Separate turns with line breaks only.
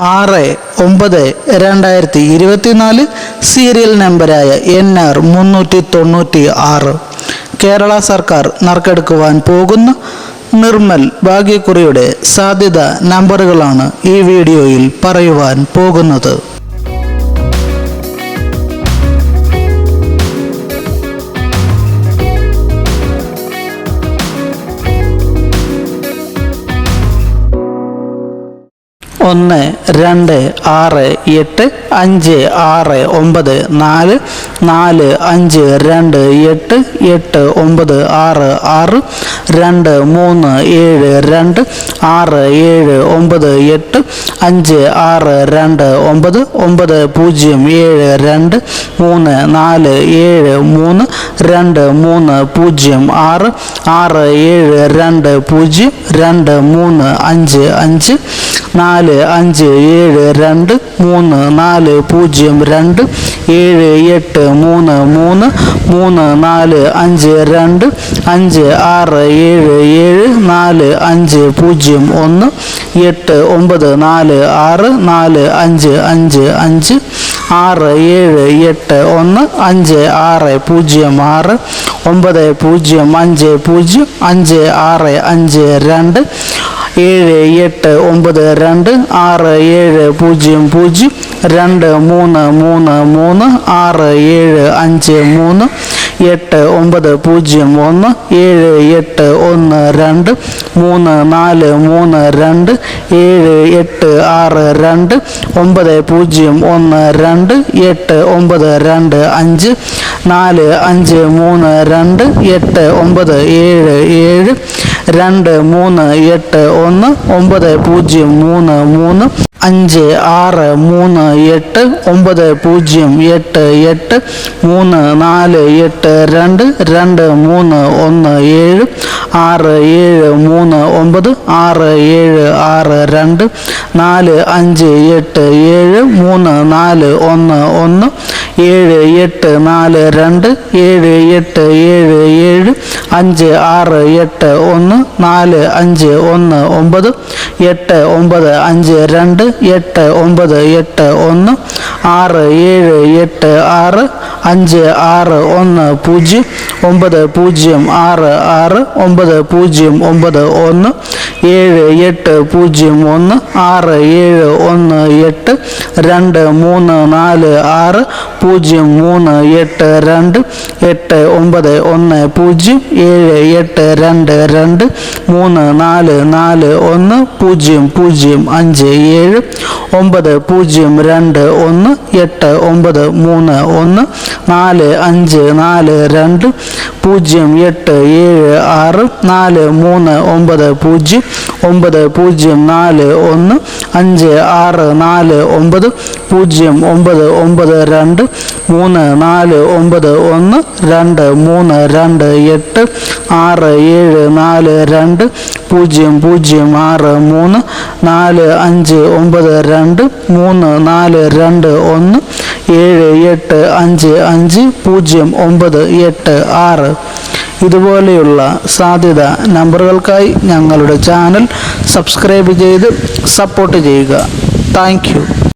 ആറ് ഒമ്പത് രണ്ടായിരത്തി ഇരുപത്തിനാല് സീരിയൽ നമ്പരായ എൻ ആർ മുന്നൂറ്റി തൊണ്ണൂറ്റി ആറ്. കേരള സർക്കാർ നറുക്കെടുക്കുവാൻ പോകുന്ന നിർമ്മൽ ഭാഗ്യക്കുറിയുടെ സാധ്യത നമ്പറുകളാണ് ഈ വീഡിയോയിൽ പറയുവാൻ പോകുന്നത്. ഒന്ന് രണ്ട് ആറ് എട്ട് അഞ്ച് ആറ് ഒമ്പത് നാല് നാല് അഞ്ച് രണ്ട് എട്ട് എട്ട് ഒമ്പത് ആറ് ആറ് രണ്ട് മൂന്ന് ഏഴ് രണ്ട് ആറ് ഏഴ് ഒമ്പത് എട്ട് അഞ്ച് ആറ് രണ്ട് ഒമ്പത് ഒമ്പത് പൂജ്യം ഏഴ് രണ്ട് മൂന്ന് നാല് ഏഴ് മൂന്ന് രണ്ട് മൂന്ന് പൂജ്യം ആറ് ആറ് ഏഴ് രണ്ട് പൂജ്യം രണ്ട് മൂന്ന് അഞ്ച് അഞ്ച് നാല് അഞ്ച് ഏഴ് രണ്ട് മൂന്ന് നാല് പൂജ്യം രണ്ട് ഏഴ് എട്ട് മൂന്ന് മൂന്ന് മൂന്ന് നാല് അഞ്ച് രണ്ട് അഞ്ച് ആറ് ഏഴ് ഏഴ് നാല് അഞ്ച് പൂജ്യം ഒന്ന് എട്ട് ഒമ്പത് നാല് ആറ് നാല് അഞ്ച് അഞ്ച് അഞ്ച് ആറ് ഏഴ് എട്ട് ഒന്ന് അഞ്ച് ആറ് പൂജ്യം ആറ് ഒമ്പത് പൂജ്യം അഞ്ച് പൂജ്യം അഞ്ച് ആറ് അഞ്ച് രണ്ട് ഏഴ് എട്ട് ഒമ്പത് രണ്ട് ആറ് ഏഴ് പൂജ്യം പൂജ്യം രണ്ട് മൂന്ന് മൂന്ന് മൂന്ന് ആറ് ഏഴ് അഞ്ച് മൂന്ന് എട്ട് ഒമ്പത് പൂജ്യം ഒന്ന് ഏഴ് എട്ട് ഒന്ന് രണ്ട് മൂന്ന് നാല് മൂന്ന് രണ്ട് ഏഴ് എട്ട് ആറ് രണ്ട് ഒമ്പത് പൂജ്യം ഒന്ന് രണ്ട് എട്ട് ഒമ്പത് രണ്ട് അഞ്ച് നാല് അഞ്ച് മൂന്ന് രണ്ട് എട്ട് ഒമ്പത് ഏഴ് ഏഴ് രണ്ട് മൂന്ന് എട്ട് ഒന്ന് ഒമ്പത് പൂജ്യം മൂന്ന് മൂന്ന് അഞ്ച് ആറ് മൂന്ന് എട്ട് ഒമ്പത് പൂജ്യം എട്ട് എട്ട് മൂന്ന് നാല് എട്ട് രണ്ട് രണ്ട് മൂന്ന് ഒന്ന് ഏഴ് ആറ് ഏഴ് മൂന്ന് ഒമ്പത് ആറ് ഏഴ് ആറ് രണ്ട് നാല് അഞ്ച് എട്ട് ഏഴ് മൂന്ന് നാല് ഒന്ന് ഒന്ന് ഏഴ് എട്ട് നാല് രണ്ട് ഏഴ് എട്ട് ഏഴ് ഏഴ് അഞ്ച് ആറ് എട്ട് ഒന്ന് നാല് അഞ്ച് ഒന്ന് ഒമ്പത് എട്ട് ഒമ്പത് അഞ്ച് രണ്ട് എട്ട് ഒമ്പത് എട്ട് ഒന്ന് ആറ് ഏഴ് എട്ട് ആറ് അഞ്ച് ആറ് ഒന്ന് പൂജ്യം ഒമ്പത് പൂജ്യം ആറ് ആറ് ഒമ്പത് പൂജ്യം ഒമ്പത് ഒന്ന് ഏഴ് എട്ട് പൂജ്യം ഒന്ന് ആറ് ഏഴ് ഒന്ന് എട്ട് രണ്ട് മൂന്ന് നാല് ആറ് പൂജ്യം മൂന്ന് എട്ട് രണ്ട് എട്ട് ഒമ്പത് ഒന്ന് പൂജ്യം ഏഴ് എട്ട് രണ്ട് രണ്ട് മൂന്ന് നാല് നാല് ഒന്ന് പൂജ്യം പൂജ്യം അഞ്ച് ഏഴ് ഒമ്പത് പൂജ്യം രണ്ട് ഒന്ന് എട്ട് ഒമ്പത് മൂന്ന് ഒന്ന് നാല് അഞ്ച് നാല് രണ്ട് പൂജ്യം എട്ട് ഏഴ് ആറ് നാല് മൂന്ന് ഒമ്പത് പൂജ്യം ഒമ്പത് പൂജ്യം നാല് ഒന്ന് അഞ്ച് ആറ് നാല് ഒമ്പത് പൂജ്യം ഒമ്പത് ഒമ്പത് രണ്ട് മൂന്ന് നാല് ഒമ്പത് ഒന്ന് രണ്ട് മൂന്ന് രണ്ട് എട്ട് ആറ് ഏഴ് നാല് രണ്ട് പൂജ്യം പൂജ്യം ആറ് മൂന്ന് നാല് അഞ്ച് ഒമ്പത് രണ്ട് മൂന്ന് നാല് രണ്ട് ഒന്ന് ഏഴ് എട്ട് അഞ്ച് അഞ്ച് പൂജ്യം ഒമ്പത് എട്ട് ആറ്. ഇതുപോലെയുള്ള സാധ്യത നമ്പറുകൾക്കായി ഞങ്ങളുടെ ചാനൽ സബ്സ്ക്രൈബ് ചെയ്ത് സപ്പോർട്ട് ചെയ്യുക. താങ്ക്